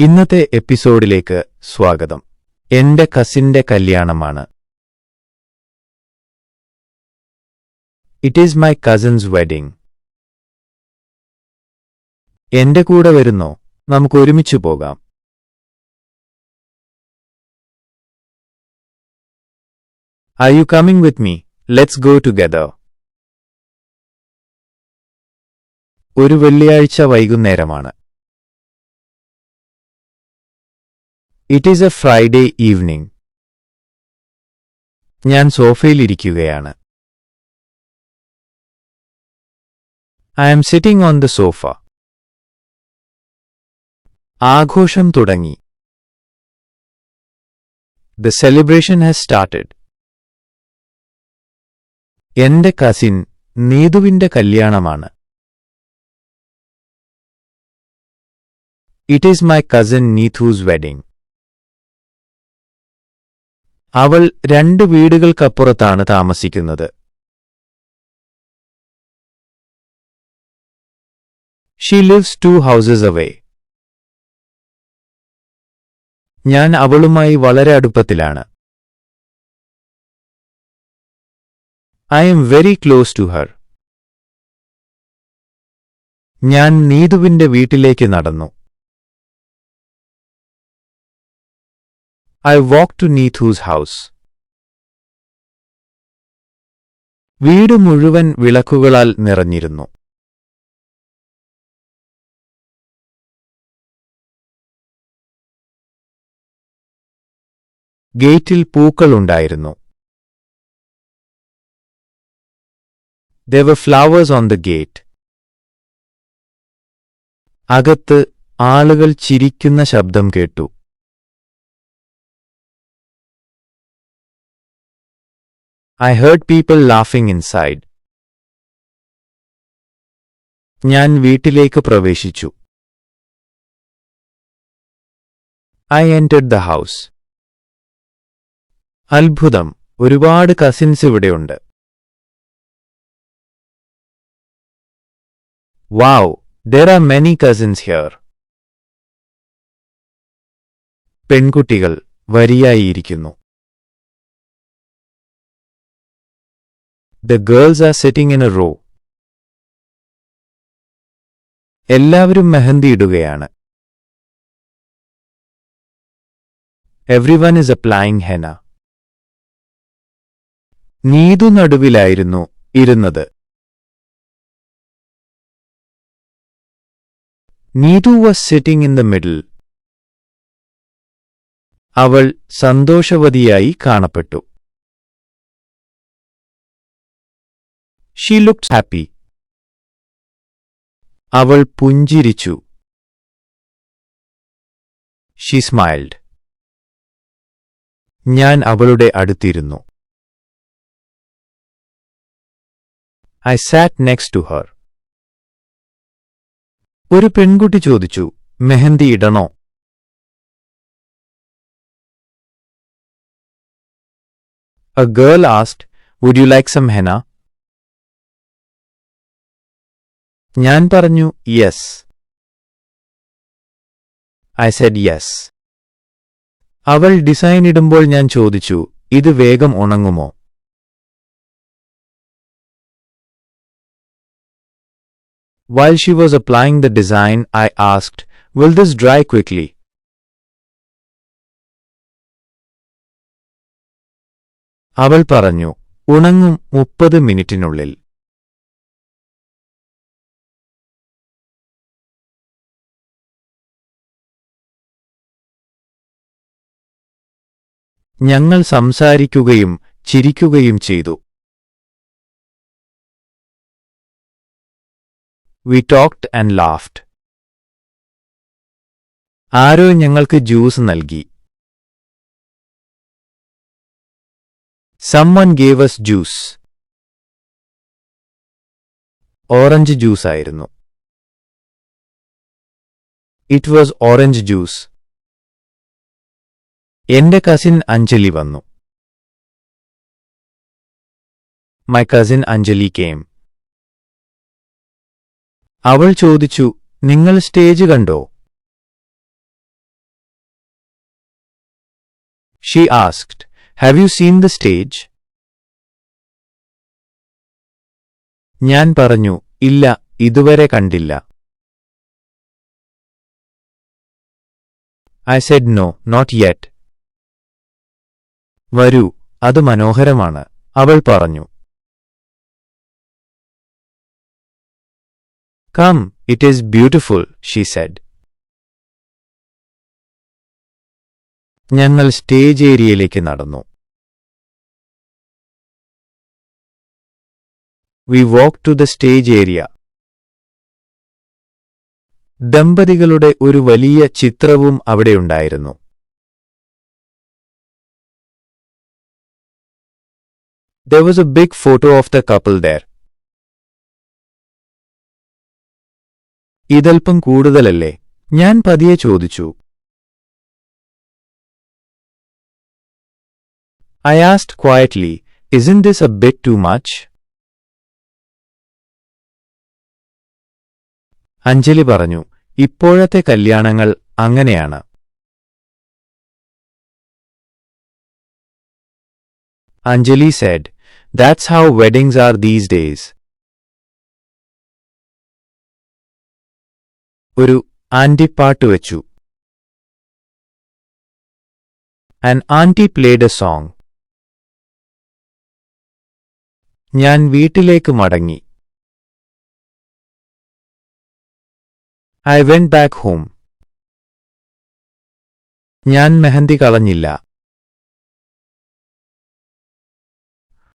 ഇന്നത്തെ എപ്പിസോഡിലേക്ക് സ്വാഗതം. എന്റെ കസിന്റെ കല്യാണമാണ്. It is my cousin's wedding എന്റെ കൂടെ വരുന്നോ? നമുക്ക് ഒരുമിച്ച് പോകാം. Are you coming with me let's go together ഒരു വെള്ളിയാഴ്ച വൈകുന്നേരമാണ്. It is a Friday evening ഞാൻ സോഫയിലിരിക്കുകയാണ്. I am sitting on the sofa ആഘോഷം തുടങ്ങി. ദ സെലിബ്രേഷൻ ഹാസ് സ്റ്റാർട്ടഡ് എന്റെ കസിൻ നീതുവിന്റെ കല്യാണമാണ്. It is my cousin Neetu's wedding അവൾ രണ്ട് വീടുകൾക്കപ്പുറത്താണ് താമസിക്കുന്നത്. She lives two houses away ഞാൻ അവളുമായി വളരെ അടുപ്പത്തിലാണ്. I am very close to her ഞാൻ നീതുവിന്റെ വീട്ടിലേക്ക് നടന്നു. I walked to Neetu's house. വീട് മുഴുവൻ വിളക്കുകളാൽ നിറഞ്ഞിരുന്നു ഗേറ്റിൽ പൂക്കളുണ്ടായിരുന്നു were flowers on the gate. അകത്ത് ആളുകൾ ചിരിക്കുന്ന ശബ്ദം കേട്ടു I heard people laughing inside ഞാൻ വീട്ടിലേക്ക് പ്രവേശിച്ചു. ഐ എന്റർഡ് ദ ഹൗസ് അത്ഭുതം. ഒരുപാട് കസിൻസ് ഇവിടെയുണ്ട്. Wow, there are many cousins here. പെൺകുട്ടികൾ വരിയായിരിക്കുന്നു the girls are sitting in a row. എല്ലാവരും മെഹന്തി ഇടുകയാണ്. Everyone is applying henna Neetu നടുവിലായിരുന്നു ഇരുന്നത്. Neetu was sitting in the middle അവൾ സന്തോഷവതിയായി കാണപ്പെട്ടു. ഷീ looked ഹാപ്പി അവൾ പുഞ്ചിരിച്ചു. ഷീ സ്മൈൽഡ് ഞാൻ അവളുടെ അടുത്തിരുന്നു. I sat next to her ഒരു പെൺകുട്ടി ചോദിച്ചു മെഹന്തി ഇടണോ? A girl asked, Would you like some henna? ഞാൻ പറഞ്ഞു യെസ് ഐ സെഡ് യെസ് അവൾ ഡിസൈൻ ഇടുമ്പോൾ ഞാൻ ചോദിച്ചു ഇത് വേഗം ഉണങ്ങുമോ? While she was applying the design, I asked, Will this dry quickly? അവൾ പറഞ്ഞു ഉണങ്ങും മുപ്പത് മിനിറ്റിനുള്ളിൽ. ഞങ്ങൾ സംസാരിക്കുകയും ചിരിക്കുകയും ചെയ്തു. വി ടോക്ട് ആൻഡ് ലാഫ്റ്റ് ആരോ ഞങ്ങൾക്ക് ജ്യൂസ് നൽകി. Someone gave us juice orange juice ആയിരുന്നു. ഇറ്റ് വാസ് ഓറഞ്ച് ജ്യൂസ് എന്റെ കസിൻ അഞ്ജലി വന്നു. മൈ കസിൻ അഞ്ജലി കെയിം അവൾ ചോദിച്ചു നിങ്ങൾ സ്റ്റേജ് കണ്ടോ? She asked have you seen the stage ഞാൻ പറഞ്ഞു ഇല്ല ഇതുവരെ കണ്ടില്ല. I said no, not yet. വരൂ അത് മനോഹരമാണ് അവൾ പറഞ്ഞു. Come it is beautiful she said ഞങ്ങൾ സ്റ്റേജ് ഏരിയയിലേക്ക് നടന്നു. We walk to the stage area ദമ്പതികളുടെ ഒരു വലിയ ചിത്രവും അവിടെയുണ്ടായിരുന്നു There was a big photo of the couple there. ഇതൽപ്പം കൂടുതലല്ലേ ഞാൻ പതിയെ ചോദിച്ചു I asked quietly, Isn't this a bit too much? Anjali പറഞ്ഞു ഇപ്പോഴത്തെ കല്യാണങ്ങൾ അങ്ങനെയാണ് Anjali said, That's how weddings are these days. ഒരു ആന്റി പാട്ട് വെച്ചു An auntie played a song. ഞാൻ വീട്ടിലേക്ക് മടങ്ങി ഐ വെന്റ് ബാക്ക് ഹോം ഞാൻ mehndi കളഞ്ഞില്ല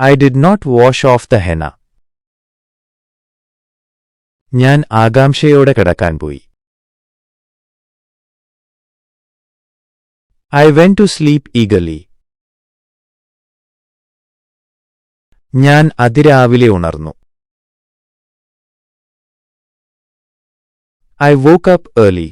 I did not wash off the henna ഞാൻ ആകാംക്ഷയോടെ കിടക്കാൻ പോയി. I went to sleep eagerly ഞാൻ അതിരാവിലെ ഉണർന്നു. ഐ വോക്ക് അപ്പ് ഏർലി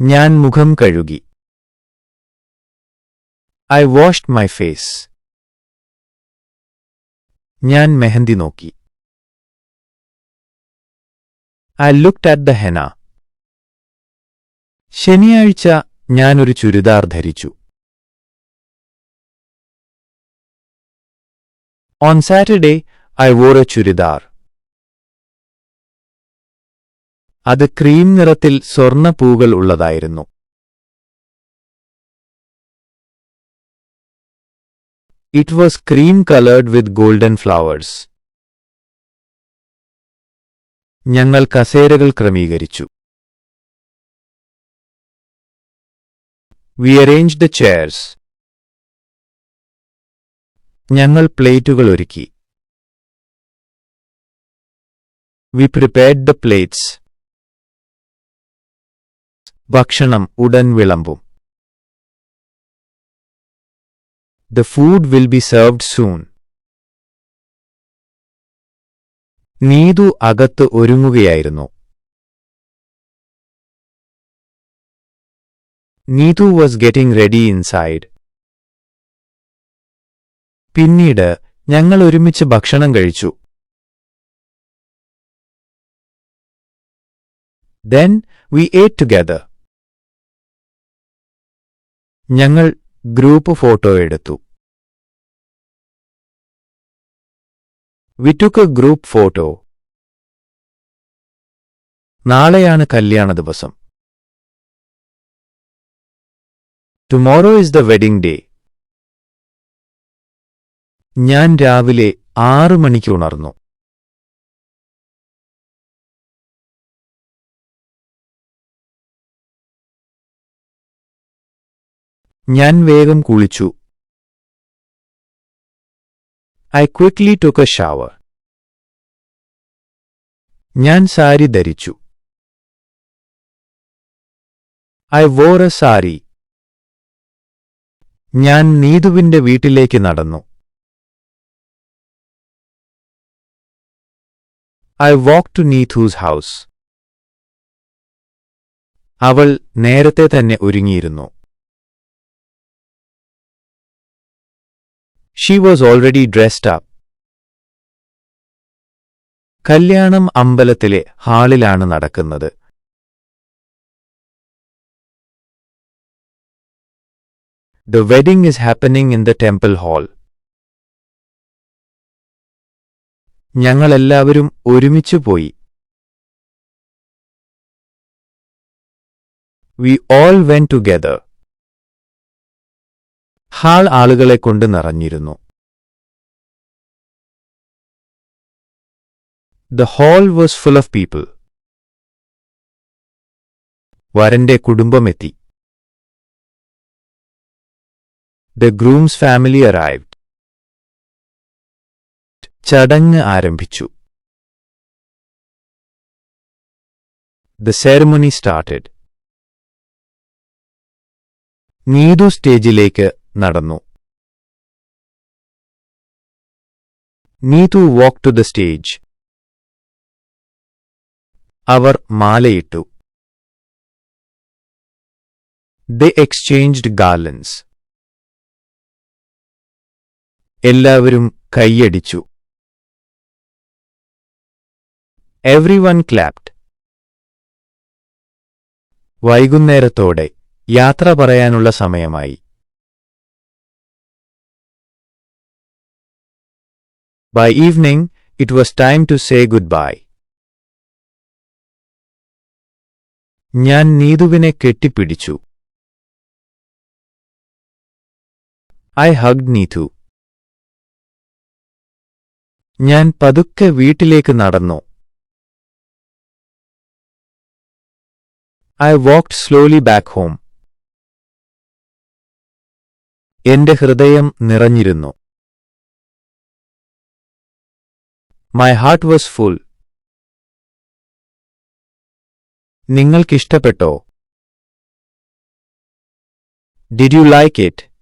ഞാൻ മുഖം കഴുകി. I washed my face. ഞാൻ മെഹന്തി നോക്കി I at at the henna ശനിയാഴ്ച ഞാനൊരു ചുരിദാർ ധരിച്ചു On Saturday, I wore a churidar. അത് ക്രീം നിറത്തിൽ സ്വർണ പൂകൾ ഉള്ളതായിരുന്നു it was cream colored with golden flowers. ഞങ്ങൾ കസേരകൾ ക്രമീകരിച്ചു വി അറേഞ്ച് ദ ചെയർസ് ഞങ്ങൾ പ്ലേറ്റുകൾ ഒരുക്കി We prepared the plates. ഭക്ഷണം ഉടൻ വിളമ്പും the food will be served soon. Neetu അകത്ത് ഒരുങ്ങുകയായിരുന്നു. Neetu was getting ready inside പിന്നീട് ഞങ്ങൾ ഒരുമിച്ച് ഭക്ഷണം കഴിച്ചു. ദെൻ വി ഏറ്റ് ടുഗദർ ഞങ്ങൾ ഗ്രൂപ്പ് ഫോട്ടോ എടുത്തു. വി ടുക്ക് ഗ്രൂപ്പ് ഫോട്ടോ നാളെയാണ് കല്യാണ ദിവസം. Tomorrow is the wedding day ഞാൻ രാവിലെ ആറ് മണിക്ക് ഉണർന്നു. ഞാൻ വേഗം കുളിച്ചു. I quickly took a shower ഞാൻ സാരി ധരിച്ചു. ഐ വോർ എ സാരി ഞാൻ നീതുവിന്റെ വീട്ടിലേക്ക് നടന്നു. I walk to Neetu's house അവൾ നേരത്തെ തന്നെ ഒരുങ്ങിയിരുന്നു. She was already dressed up കല്യാണം അമ്പലത്തിലെ ഹാളിലാണ് നടക്കുന്നത് The wedding is happening in the temple hall. ഞങ്ങളെല്ലാവരും ഒരുമിച്ച് പോയി we all when together Hall ആളുകളെ കൊണ്ട് നിറഞ്ഞിരുന്നു. The hall was full of people വരന്റെ കുടുംബമെത്തി. ദ ഗ്രൂംസ് ഫാമിലി അറൈവ്ഡ് ചടങ്ങ് ആരംഭിച്ചു. ദ സെറമണി സ്റ്റാർട്ടഡ് നീതു സ്റ്റേജിലേക്ക് നടന്നു. Neetu walk to the stage അവർ മാലയിട്ടു. ദ എക്സ്ചേഞ്ച്ഡ് ഗാർലൻസ് എല്ലാവരും കൈയടിച്ചു. എവ്രി വൺ ക്ലാപ്ഡ് വൈകുന്നേരത്തോടെ. യാത്ര പറയാനുള്ള സമയമായി. Evening it was time to say goodbye ഞാൻ നീതുവിനെ കെട്ടിപ്പിടിച്ചു. ഐ ഹഗ് നീതു ഞാൻ പതുക്കെ വീട്ടിലേക്ക് നടന്നു. I walked slowly back home എന്റെ ഹൃദയം നിറഞ്ഞിരുന്നു. My heart was full നിങ്ങൾക്കിഷ്ടപ്പെട്ടോ? Did you like it